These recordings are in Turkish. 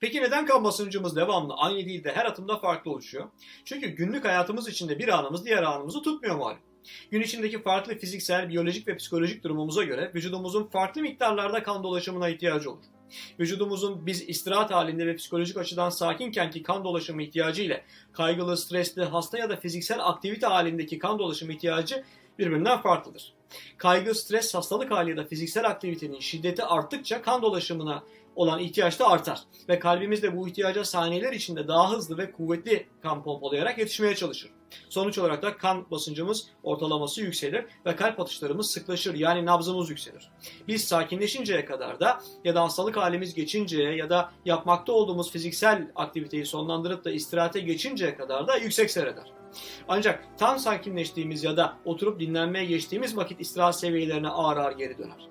Peki neden kan basıncımız devamlı aynı değil de her atımda farklı oluşuyor? Çünkü günlük hayatımız içinde bir anımız diğer anımızı tutmuyor malum. Gün içindeki farklı fiziksel, biyolojik ve psikolojik durumumuza göre vücudumuzun farklı miktarlarda kan dolaşımına ihtiyacı olur. Vücudumuzun biz istirahat halinde ve psikolojik açıdan sakinkenki kan dolaşımı ihtiyacı ile kaygılı, stresli, hasta ya da fiziksel aktivite halindeki kan dolaşımı ihtiyacı birbirinden farklıdır. Kaygı, stres, hastalık hali ya da fiziksel aktivitenin şiddeti arttıkça kan dolaşımına olan ihtiyaç da artar ve kalbimiz de bu ihtiyaca saniyeler içinde daha hızlı ve kuvvetli kan pompalayarak yetişmeye çalışır. Sonuç olarak da kan basıncımız ortalaması yükselir ve kalp atışlarımız sıklaşır yani nabzımız yükselir. Biz sakinleşinceye kadar da ya da hastalık halimiz geçinceye ya da yapmakta olduğumuz fiziksel aktiviteyi sonlandırıp da istirahate geçinceye kadar da yüksek seyreder. Ancak tam sakinleştiğimiz ya da oturup dinlenmeye geçtiğimiz vakit istirahat seviyelerine ağır ağır geri döner.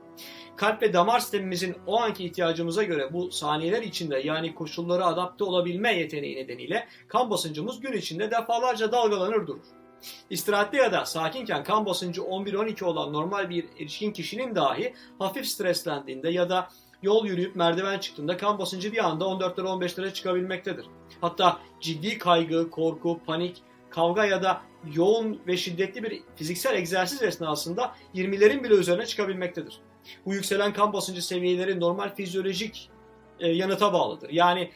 Kalp ve damar sistemimizin o anki ihtiyacımıza göre bu saniyeler içinde yani koşullara adapte olabilme yeteneği nedeniyle kan basıncımız gün içinde defalarca dalgalanır durur. İstirahatte ya da sakinken kan basıncı 11-12 olan normal bir erişkin kişinin dahi hafif streslendiğinde ya da yol yürüyüp merdiven çıktığında kan basıncı bir anda 14'lere 15'lere çıkabilmektedir. Hatta ciddi kaygı, korku, panik, kavga ya da yoğun ve şiddetli bir fiziksel egzersiz esnasında 20'lerin bile üzerine çıkabilmektedir. Bu yükselen kan basıncı seviyeleri normal fizyolojik e, yanıta bağlıdır. Yani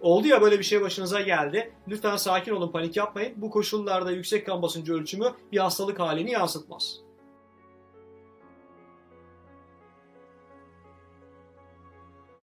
oldu ya böyle bir şey başınıza geldi. Lütfen sakin olun, panik yapmayın. Bu koşullarda yüksek kan basıncı ölçümü bir hastalık halini yansıtmaz.